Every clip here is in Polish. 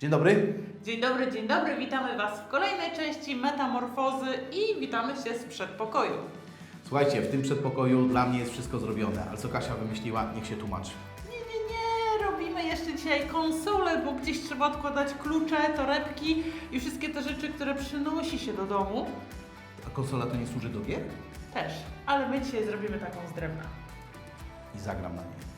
Dzień dobry. Dzień dobry, dzień dobry, witamy Was w kolejnej części Metamorfozy i witamy się z przedpokoju. Słuchajcie, w tym przedpokoju dla mnie jest wszystko zrobione, ale co Kasia wymyśliła, niech się tłumaczy. Nie, nie, nie, robimy jeszcze dzisiaj konsolę, bo gdzieś trzeba odkładać klucze, torebki i wszystkie te rzeczy, które przynosi się do domu. A konsola to nie służy do gier? Też, ale my dzisiaj zrobimy taką z drewna. I zagram na niej.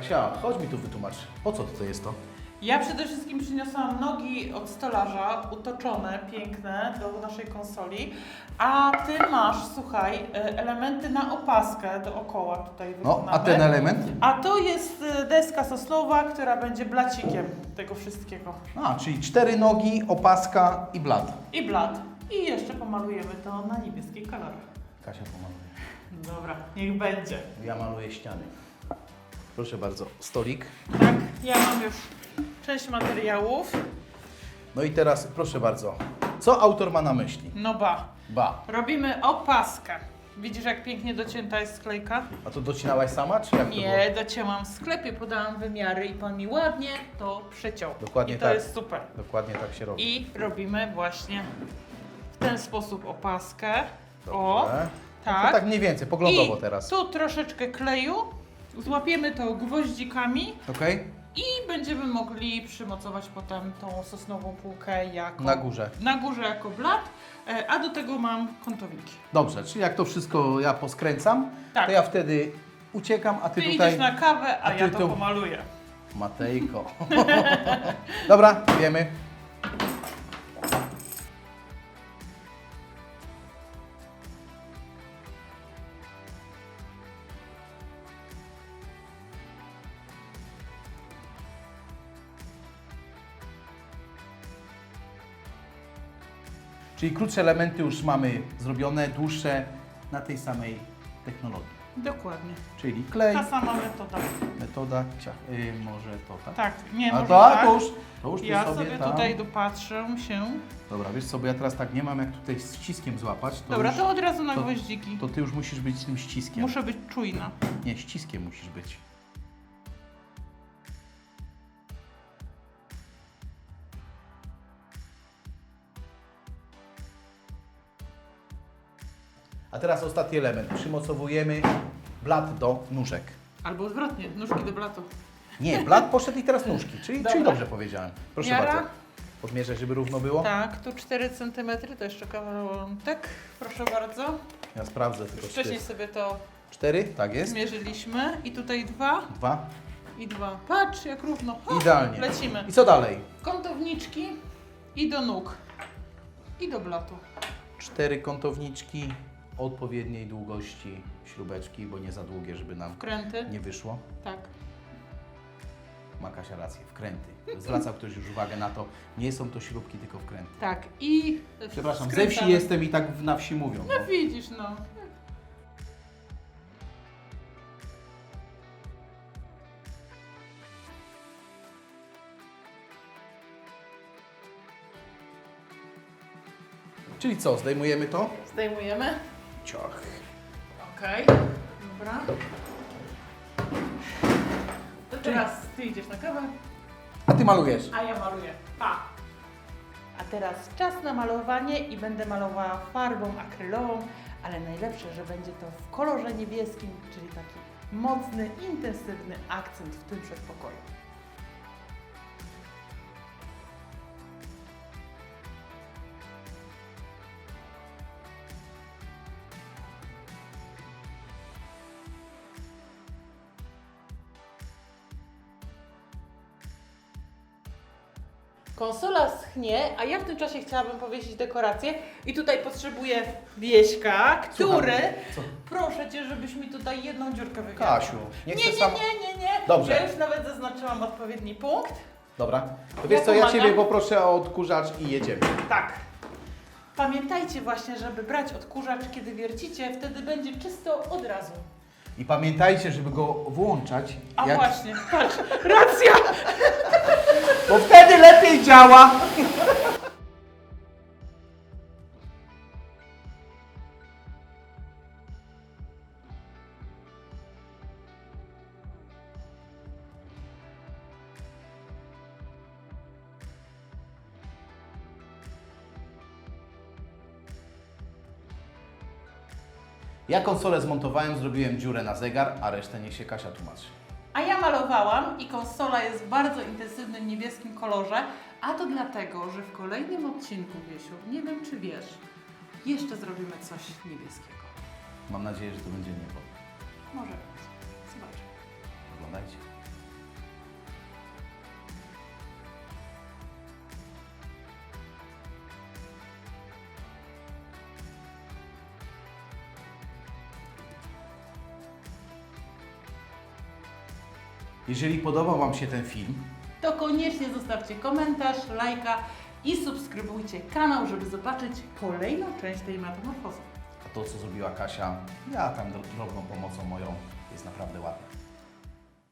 Kasia, chodź mi tu wytłumacz, po co to jest to? Ja przede wszystkim przyniosłam nogi od stolarza, utoczone, piękne, do naszej konsoli, a Ty masz, słuchaj, e, elementy na opaskę dookoła tutaj No, wykonane. a ten element? A to jest y, deska sosnowa, która będzie blacikiem tego wszystkiego. A, czyli cztery nogi, opaska i blat. I blat. I jeszcze pomalujemy to na niebieski kolor. Kasia pomaluje. Dobra, niech będzie. Ja maluję ściany. Proszę bardzo, stolik. Tak, ja mam już część materiałów. No i teraz, proszę bardzo, co autor ma na myśli? No ba. Ba. Robimy opaskę. Widzisz, jak pięknie docięta jest sklejka? A to docinałaś sama, czy jak to było? Nie, docięłam w sklepie, podałam wymiary i pan mi ładnie to przeciął. Dokładnie I to tak. jest super. Dokładnie tak się robi. I robimy właśnie w ten sposób opaskę. O, Dobrze. tak. To tak mniej więcej, poglądowo I teraz. tu troszeczkę kleju, złapiemy to gwoździkami Okej? i będziemy mogli przymocować potem tą sosnową półkę jako... Na górze. Na górze jako blat, e, a do tego mam kątowniki. Dobrze, czyli jak to wszystko ja poskręcam, Tak. to ja wtedy uciekam, a ty, Ty tutaj... idziesz na kawę, a, a ja to tu- pomaluję. Matejko. Dobra, wiemy. Czyli krótsze elementy już mamy zrobione, dłuższe na tej samej technologii. Dokładnie. Czyli klej, Ta sama metoda. metoda, ciach, y, może to tak. Tak, nie A może to, a tak. to już, to już ty Ja sobie, tam. tutaj dopatrzę się. Dobra, wiesz co, bo ja teraz tak nie mam jak tutaj z ściskiem złapać. To Dobra, już, to od razu na to- gwoździki. to ty już musisz być tym ściskiem. Muszę być czujna. Nie, ściskiem musisz być. A teraz ostatni element. Przymocowujemy blat do nóżek. Albo odwrotnie, nóżki do blatu. Nie, blat poszedł i teraz nóżki, czyli, Dobra. czyli dobrze powiedziałem. Proszę Miara? bardzo. Podmierzę, żeby równo było. Tak, tu 4 cm, to jeszcze kawałek. Proszę bardzo. Ja sprawdzę tylko. Wcześniej Cztery. sobie to Cztery, tak jest. zmierzyliśmy. I tutaj dwa Dwa. i dwa. Patrz, jak równo. Idealnie. Lecimy. I co dalej? Kątowniczki i do nóg. I do blatu. Cztery kątowniczki odpowiedniej długości śrubeczki, bo nie za długie, żeby nam Kręty. nie wyszło. Tak. Ma Kasia rację, wkręty. Zwracał ktoś już uwagę na to, nie są to śrubki, tylko wkręty. Tak. I. Przepraszam, ze skręcamy. wsi jestem i tak w- na wsi mówią. No No. widzisz, no. Czyli co, zdejmujemy to? Zdejmujemy. Ciach. Okej. Dobra. To teraz ty idziesz na kawę, A ty malujesz. a ja maluję. Pa! A teraz czas na malowanie i będę malowała farbą akrylową, ale najlepsze, że będzie to w kolorze niebieskim, czyli taki mocny, intensywny akcent w tym przedpokoju. Konsola schnie, a ja w tym czasie chciałabym powiesić dekorację i tutaj potrzebuję wieśka, który... Co? Proszę Cię, żebyś mi tutaj jedną dziurkę wywiał. Kasiu, nie nie, chcę nie, sam... nie, nie, nie. Dobrze. Ja już nawet zaznaczyłam odpowiedni punkt. Dobra. To wiesz Ja co, ja pomagam. Ciebie poproszę o odkurzacz i jedziemy. Tak. Pamiętajcie właśnie, żeby brać odkurzacz, kiedy wiercicie, wtedy będzie czysto od razu. I pamiętajcie, żeby go włączać, A jak... właśnie, patrz, racja! bo wtedy lepiej działa. Ja konsolę zmontowałem, zrobiłem dziurę na zegar, a resztę niech się Kasia tłumaczy. A ja malowałam i konsola jest w bardzo intensywnym niebieskim kolorze, a to dlatego, że w kolejnym odcinku, Wiesiu, nie wiem czy wiesz, jeszcze zrobimy coś niebieskiego. Mam nadzieję, że to będzie niebo. Może być. Zobaczymy. Oglądajcie. Jeżeli podobał Wam się ten film, To koniecznie zostawcie komentarz, lajka i subskrybujcie kanał, żeby zobaczyć kolejną część tej metamorfozy. a to co zrobiła Kasia, ja tam drobną pomocą moją, jest naprawdę ładne.